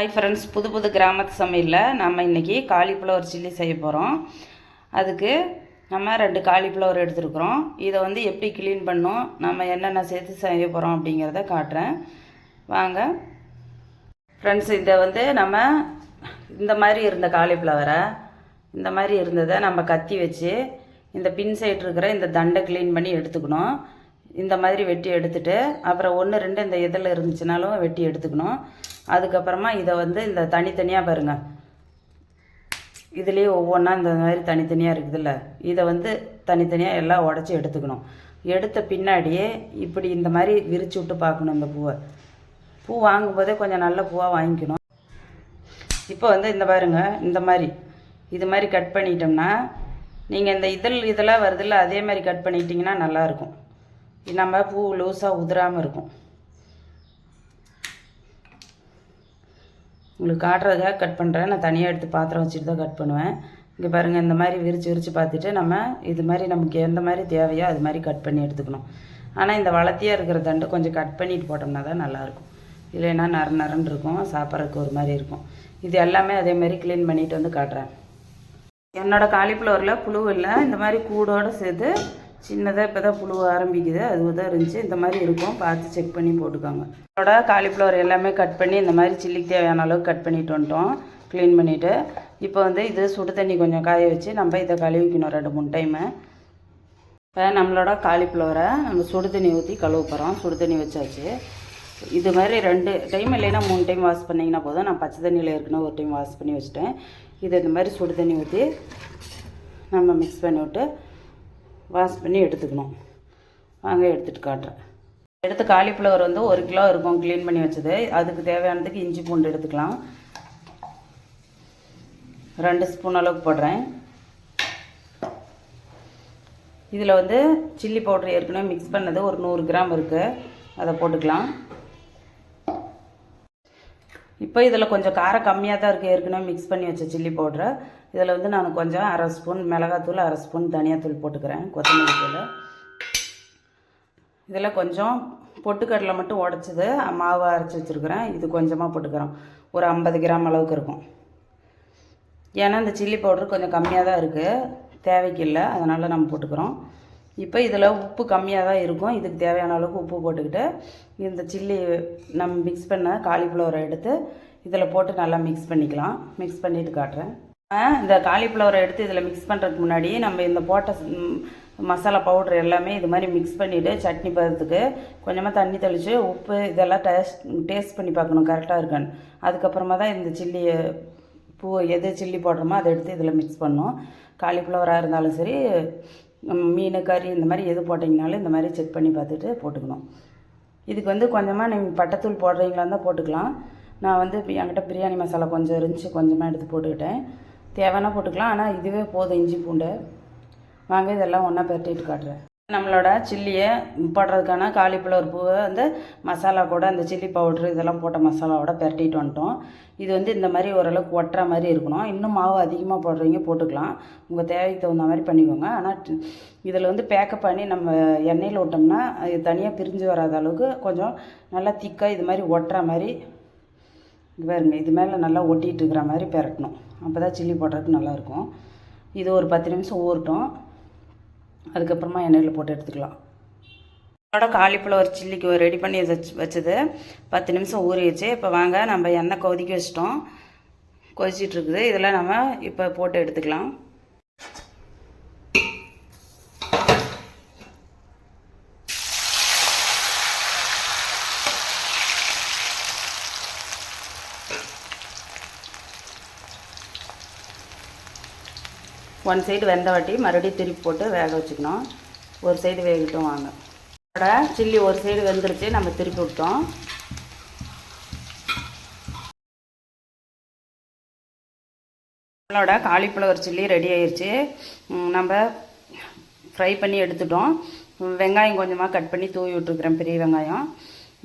Hi friends புது புது கிராமத்து சமையலில் நம்ம இன்றைக்கி காலிஃப்ளவர் சில்லி செய்ய போகிறோம் அதுக்கு நம்ம ரெண்டு காலிஃப்ளவர் எடுத்துருக்குறோம். இதை வந்து எப்படி க்ளீன் பண்ணோம் நம்ம என்னென்ன சேர்த்து செய்ய போகிறோம் அப்படிங்கிறத காட்டுறேன். வாங்க. ஃப்ரெண்ட்ஸ் இதை வந்து நம்ம இந்த மாதிரி இருந்த காலிஃப்ளவரை இந்த மாதிரி இருந்ததை நம்ம கத்தி வச்சு இந்த பின் சைடு இருக்கிற இந்த தண்டை க்ளீன் பண்ணி எடுத்துக்கணும். இந்த மாதிரி வெட்டி எடுத்துட்டு அப்புறம் ஒன்று ரெண்டு இந்த இதில் இருந்துச்சுனாலும் வெட்டி எடுத்துக்கணும். அதுக்கப்புறமா இதை வந்து இந்த தனித்தனியாக பாருங்கள் இதுலேயே ஒவ்வொன்றா இந்த மாதிரி தனித்தனியாக இருக்குதுல்ல. இதை வந்து தனித்தனியாக எல்லாம் உடச்சி எடுத்துக்கணும். எடுத்த பின்னாடியே இப்படி இந்த மாதிரி விரிச்சு விட்டு பார்க்கணும் இந்த பூவை. பூ வாங்கும்போதே கொஞ்சம் நல்ல பூவாக வாங்கிக்கணும். இப்போ வந்து இந்த பாருங்க இந்த மாதிரி. இது மாதிரி கட் பண்ணிட்டோம்னா நீங்கள் இந்த இதழ் இதெல்லாம் வருதில்ல அதே மாதிரி கட் பண்ணிட்டீங்கன்னா நல்லாயிருக்கும் நம்ம பூ லூஸாக உதிராமல் இருக்கும். உங்களுக்கு காட்டுறதுக்காக கட் பண்ணுறேன் நான் தனியாக எடுத்து பாத்திரம் வச்சுட்டு தான் கட் பண்ணுவேன். இங்கே பாருங்கள் இந்த மாதிரி விரித்து விரித்து பார்த்துட்டு நம்ம இது மாதிரி நமக்கு எந்த மாதிரி தேவையோ அது மாதிரி கட் பண்ணி எடுத்துக்கணும். ஆனால் இந்த வளர்த்தியாக இருக்கிற தண்டு கொஞ்சம் கட் பண்ணிட்டு போட்டோம்னா தான் நல்லாயிருக்கும். இல்லைன்னா நர நரன்னு இருக்கும். சாப்பிட்றதுக்கு ஒரு மாதிரி இருக்கும். இது எல்லாமே அதே மாதிரி க்ளீன் பண்ணிட்டு வந்து காட்டுறேன். என்னோட காலிஃப்ளவரில் புழு இல்லை. இந்த மாதிரி கூடோடு சேர்த்து சின்னதாக இப்போ தான் புழு ஆரம்பிக்குது. அதுவும் தான் இருந்துச்சு. இந்த மாதிரி இருக்கும். பார்த்து செக் பண்ணி போட்டுக்கோங்க. அதோட காலிஃப்ளவர் எல்லாமே கட் பண்ணி இந்த மாதிரி சில்லிக்கு தேவையான அளவுக்கு கட் பண்ணிட்டு வந்துட்டோம். க்ளீன் பண்ணிவிட்டு இப்போ வந்து இது சுடு தண்ணி கொஞ்சம் காய வச்சு நம்ம இதை கழுவிக்கணும் ரெண்டு மூணு டைமு இப்போ நம்மளோட காலிஃப்ளவரை நம்ம சுடு தண்ணி ஊற்றி கழுவ போகிறோம் சுடு தண்ணி வச்சாச்சு. இது மாதிரி ரெண்டு டைம் இல்லைன்னா மூணு டைம் வாஷ் பண்ணிங்கன்னா போதும். நான் பச்சை தண்ணியில் ஏற்கனவே ஒரு டைம் வாஷ் பண்ணி வச்சுட்டேன். இது இந்த மாதிரி சுடு தண்ணி ஊற்றி நம்ம மிக்ஸ் பண்ணி விட்டு வாஷ் பண்ணி எடுத்துக்கணும். வாங்க எடுத்துகிட்டு காட்டுறேன். எடுத்த காலிஃப்ளவர் வந்து ஒரு கிலோ இருக்கும் க்ளீன் பண்ணி வச்சது. அதுக்கு தேவையானதுக்கு இஞ்சி பூண்டு எடுத்துக்கலாம். ரெண்டு ஸ்பூன் அளவுக்கு போடுறேன். இதில் வந்து சில்லி பவுடர் ஏற்கனவே மிக்ஸ் பண்ணது ஒரு நூறு கிராம் இருக்குது அதை போட்டுக்கலாம். இப்போ இதில் கொஞ்சம் காரம் கம்மியாக தான் இருக்குது ஏற்கனவே மிக்ஸ் பண்ணி வச்ச சில்லி பவுட்ரு இதில் வந்து நான் கொஞ்சம் அரை ஸ்பூன் மிளகாத்தூள் அரை ஸ்பூன் தனியாத்தூள் போட்டுக்கிறேன் கொத்தமல்லி தூள். இதில் கொஞ்சம் பொட்டுக்கடலை மட்டும் உடச்சது. மாவு அரைச்சி வச்சுருக்கிறேன். இது கொஞ்சமாக போட்டுக்கிறோம். ஒரு ஐம்பது கிராம் அளவுக்கு இருக்கும். ஏன்னா இந்த சில்லி பவுடர் கொஞ்சம் கம்மியாக தான் இருக்குது தேவைக்கு இல்லை. அதனால் நம்ம போட்டுக்கிறோம். இப்போ இதில் உப்பு கம்மியாக தான் இருக்கும். இதுக்கு தேவையான அளவுக்கு உப்பு போட்டுக்கிட்டு இந்த சில்லி நம்ம மிக்ஸ் பண்ண காலிஃப்ளவரை எடுத்து இதில் போட்டு நல்லா மிக்ஸ் பண்ணிக்கலாம். மிக்ஸ் பண்ணிவிட்டு காட்டுறேன். இந்த காலிஃப்ளவரை எடுத்து இதில் மிக்ஸ் பண்ணுறதுக்கு முன்னாடி நம்ம இந்த போட்ட மசாலா பவுட்ரு எல்லாமே இது மாதிரி மிக்ஸ் பண்ணிவிட்டு சட்னி பதத்துக்கு கொஞ்சமாக தண்ணி தெளித்து உப்பு இதெல்லாம் டேஸ்ட் டேஸ்ட் பண்ணி பார்க்கணும். கரெக்டாக இருக்கான்னு. அதுக்கப்புறமா தான் இந்த சில்லி பூ எது சில்லி போடுறோமோ அதை எடுத்து இதில் மிக்ஸ் பண்ணணும். காலிஃப்ளவராக இருந்தாலும் சரி மீன் கறி இந்த மாதிரி எது போட்டிங்கனாலும் இந்த மாதிரி செக் பண்ணி பார்த்துட்டு போட்டுக்கணும். இதுக்கு வந்து கொஞ்சமாக நீங்கள் பட்டைத்தூள் போடுறீங்களா இருந்தால் போட்டுக்கலாம். நான் வந்து என்கிட்ட பிரியாணி மசாலா கொஞ்சம் இருந்துச்சு கொஞ்சமாக எடுத்து போட்டுக்கிட்டேன். தேவைன்னா போட்டுக்கலாம் ஆனால் இதுவே போதும் இஞ்சி பூண்டு. வாங்க இதெல்லாம் ஒன்றா பெரட்டிட்டு காட்டுறேன். நம்மளோட சில்லியை போடுறதுக்கான காலிஃப்ளவர் பூவை வந்து மசாலா கூட அந்த சில்லி பவுட்ரு இதெல்லாம் போட்ட மசாலாவோட பரட்டிட்டு வந்துட்டோம். இது வந்து இந்த மாதிரி ஓரளவுக்கு ஒட்டுற மாதிரி இருக்கணும். இன்னும் மாவு அதிகமாக போடுறீங்க போட்டுக்கலாம். உங்கள் தேவைக்கு தகுந்த மாதிரி பண்ணிக்கோங்க. ஆனால் இதில் வந்து பேக்கப் பண்ணி நம்ம எண்ணெயில் விட்டோம்னா அது தனியாக பிரிஞ்சு வராத அளவுக்கு கொஞ்சம் நல்லா திக்காக இது மாதிரி ஒட்டுற மாதிரி பாருங்க இது மேலே நல்லா ஒட்டிகிட்டு இருக்கிற மாதிரி பரட்டணும். அப்போ தான் சில்லி போடுறதுக்கு நல்லாயிருக்கும் இது ஒரு பத்து நிமிஷம் ஊறட்டும். அதுக்கப்புறமா எண்ணெயில் போட்டு எடுத்துக்கலாம். அதோட காலிஃப்ளவர் சில்லிக்கு ரெடி பண்ணி வச்சு வச்சது. பத்து நிமிஷம் ஊறிடுச்சு. இப்போ வாங்க நம்ம எண்ணெய் கொதிக்க வச்சிட்டோம். கொதிச்சிட்ருக்குது இதில் நம்ம இப்போ போட்டு எடுத்துக்கலாம். ஒன் சைடு வெந்த வாட்டி மறுபடியும் திருப்பி போட்டு வேக வச்சுக்கணும். ஒரு சைடு வேகட்டும் வாங்க. அதோட சில்லி ஒரு சைடு வெந்துருச்சு நம்ம திருப்பி விட்டோம். நம்மளோட காலிஃப்ளவர் சில்லி ரெடி ஆயிடுச்சு நம்ம ஃப்ரை பண்ணி எடுத்துட்டோம். வெங்காயம் கொஞ்சமாக கட் பண்ணி தூவி விட்டுருக்குறேன் பெரிய வெங்காயம்.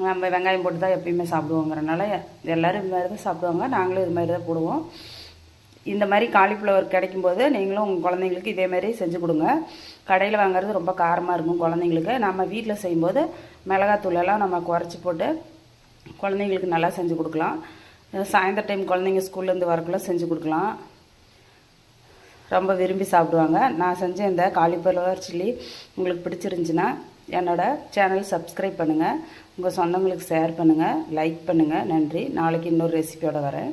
நம்ம வெங்காயம் போட்டு தான் எப்பயுமே சாப்பிடுவோங்கிறனால எல்லோரும் இது மாதிரி தான் சாப்பிடுவாங்க. நாங்களும் இது மாதிரி தான் போடுவோம். இந்த மாதிரி காலிஃப்ளவர் கிடைக்கும்போது நீங்களும் உங்கள் குழந்தைங்களுக்கு இதே மாதிரி செஞ்சு கொடுங்க. கடையில் வாங்குறது ரொம்ப காரமாக இருக்கும் குழந்தைங்களுக்கு. நம்ம வீட்டில் செய்யும்போது மிளகாத்தூளெல்லாம் நம்ம குறைச்சி போட்டு குழந்தைங்களுக்கு நல்லா செஞ்சு கொடுக்கலாம். சாயந்தர டைம் குழந்தைங்க ஸ்கூல்லேருந்து வரக்குள்ள செஞ்சு கொடுக்கலாம். ரொம்ப விரும்பி சாப்பிடுவாங்க. நான் செஞ்ச இந்த காலிஃப்ளவர் சில்லி உங்களுக்கு பிடிச்சிருந்துச்சின்னா என்னோடய சேனல் சப்ஸ்கிரைப் பண்ணுங்கள் உங்கள் சொந்தங்களுக்கு ஷேர் பண்ணுங்கள் லைக் பண்ணுங்கள் நன்றி. நாளைக்கு இன்னொரு ரெசிபியோடு வரேன்.